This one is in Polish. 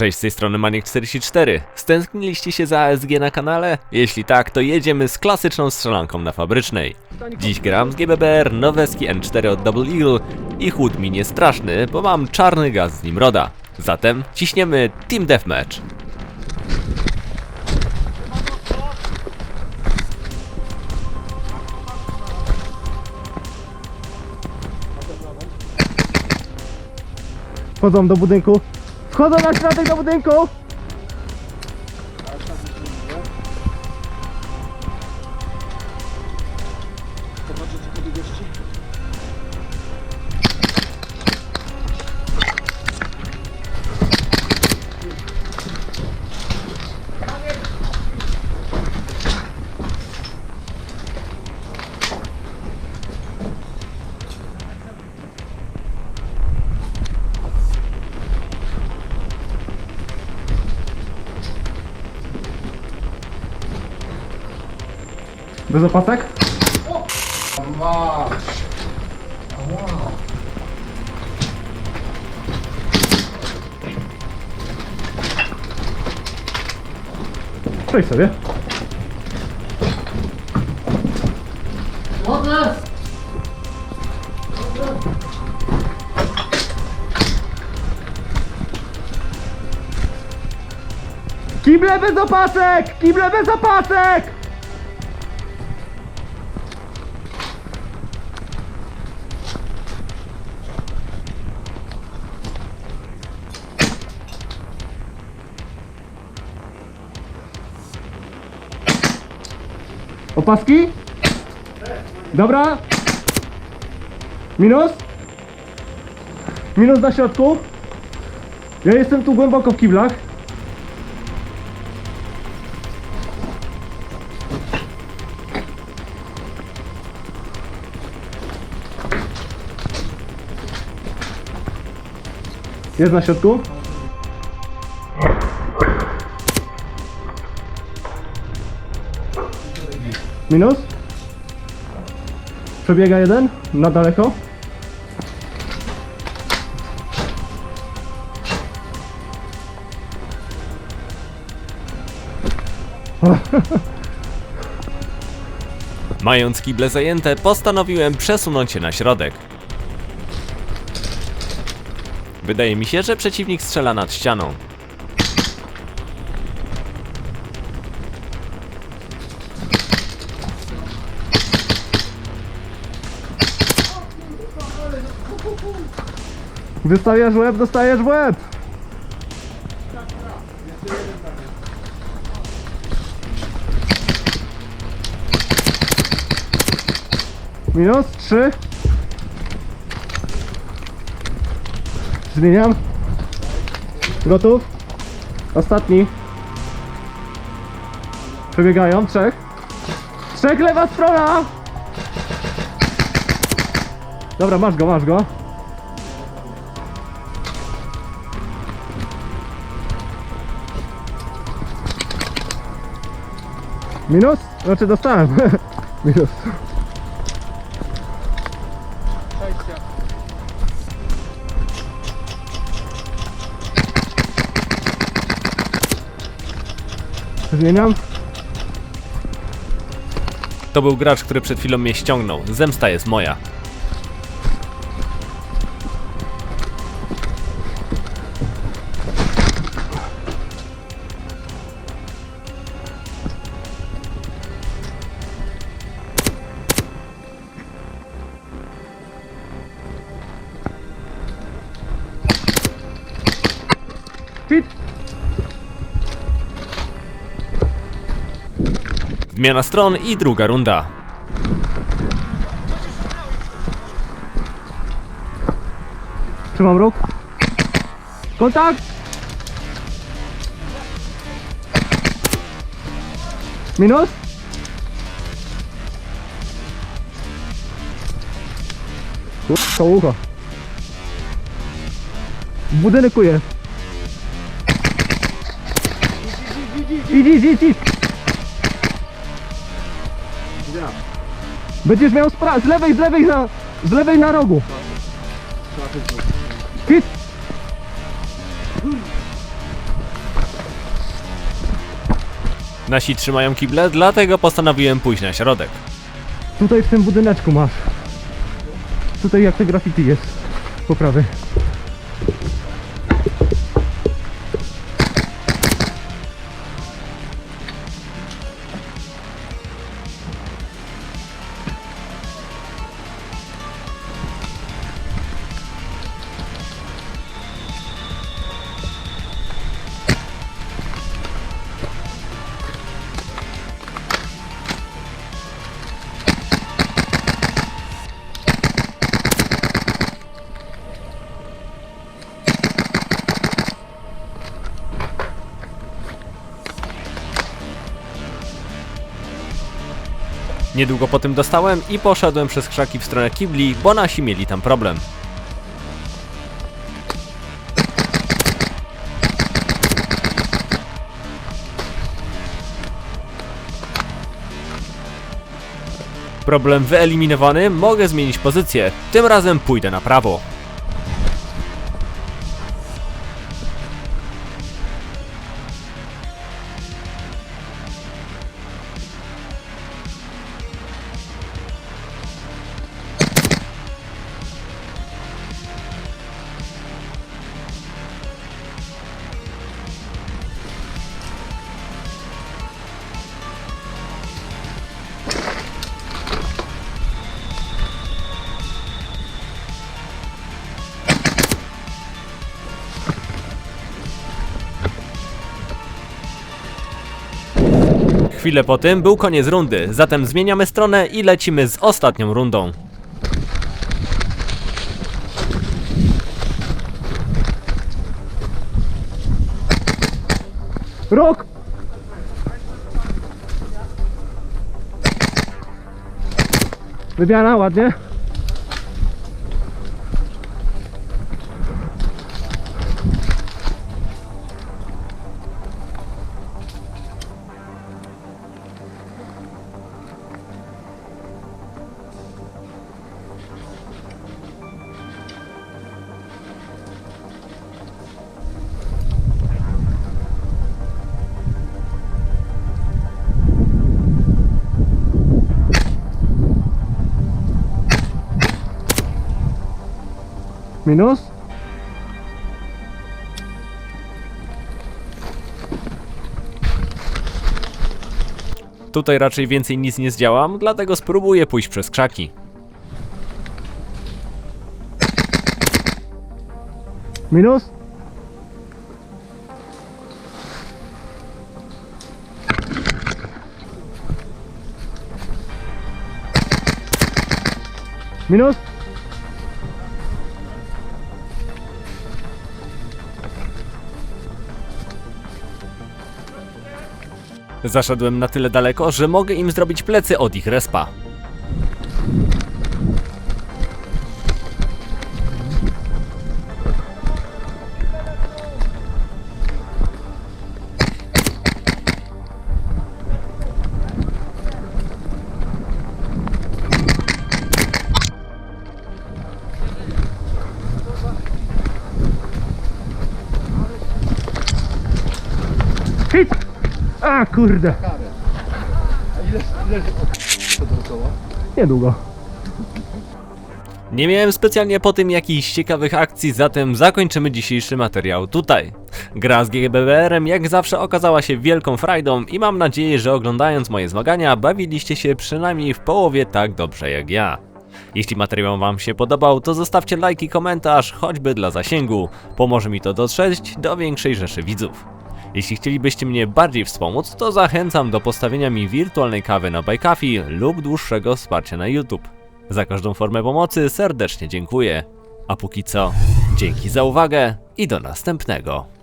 Cześć, z tej strony Maniek44. Stęskniliście się za ASG na kanale? Jeśli tak, to jedziemy z klasyczną strzelanką na fabrycznej. Dziś gram z GBBR, Noweski N4 od Double Eagle i chłód mi nie straszny, bo mam czarny gaz z Nimroda. Zatem ciśniemy Team Deathmatch. Wchodzą do budynku. Wchodzą na środek do budynku! Bez opasek? Przejdź sobie. Kible bez opasek! Kible bez opasek! Opaski? Dobra. Minus? Minus na środku. Ja jestem tu głęboko w kiblach. Jest na środku. Minus. Przebiega jeden, na daleko. Mając kible zajęte, postanowiłem przesunąć się na środek. Wydaje mi się, że przeciwnik strzela nad ścianą. Wystawiasz łeb, dostajesz w łeb. Minus trzy. Zmieniam. Gotów. Ostatni. Przebiegają. Trzech. Trzech lewa strona. Dobra, masz go, masz go. Minus? Znaczy dostałem. Minus. Zmieniam. To był gracz, który przed chwilą mnie ściągnął. Zemsta jest moja. Zmiana stron i druga runda. Trzymam róg. Kontakt! Minus? To ucho. Budynek kuje. Idź, idź, idź, idź. Gdzie? Będziesz miał z, z lewej, z lewej na, z lewej na rogu. Hit! Nasi trzymają kible, dlatego postanowiłem pójść na środek. Tutaj w tym budyneczku masz. Tutaj jak te graffiti jest. Po prawej. Niedługo po tym dostałem i poszedłem przez krzaki w stronę kibli, bo nasi mieli tam problem. Problem wyeliminowany, mogę zmienić pozycję. Tym razem pójdę na prawo. Chwilę po tym był koniec rundy, zatem zmieniamy stronę i lecimy z ostatnią rundą. Rok! Wybiana ładnie. Minus? Tutaj raczej więcej nic nie zdziałam, dlatego spróbuję pójść przez krzaki. Minus? Minus? Zaszedłem na tyle daleko, że mogę im zrobić plecy od ich respa. Hit! A kurde. Niedługo. Nie miałem specjalnie po tym jakichś ciekawych akcji, zatem zakończymy dzisiejszy materiał tutaj. Gra z GBBR-em jak zawsze okazała się wielką frajdą i mam nadzieję, że oglądając moje zmagania bawiliście się przynajmniej w połowie tak dobrze jak ja. Jeśli materiał wam się podobał, to zostawcie like i komentarz, choćby dla zasięgu. Pomoże mi to dotrzeć do większej rzeszy widzów. Jeśli chcielibyście mnie bardziej wspomóc, to zachęcam do postawienia mi wirtualnej kawy na Bajkafi lub dłuższego wsparcia na YouTube. Za każdą formę pomocy serdecznie dziękuję. A póki co, dzięki za uwagę i do następnego.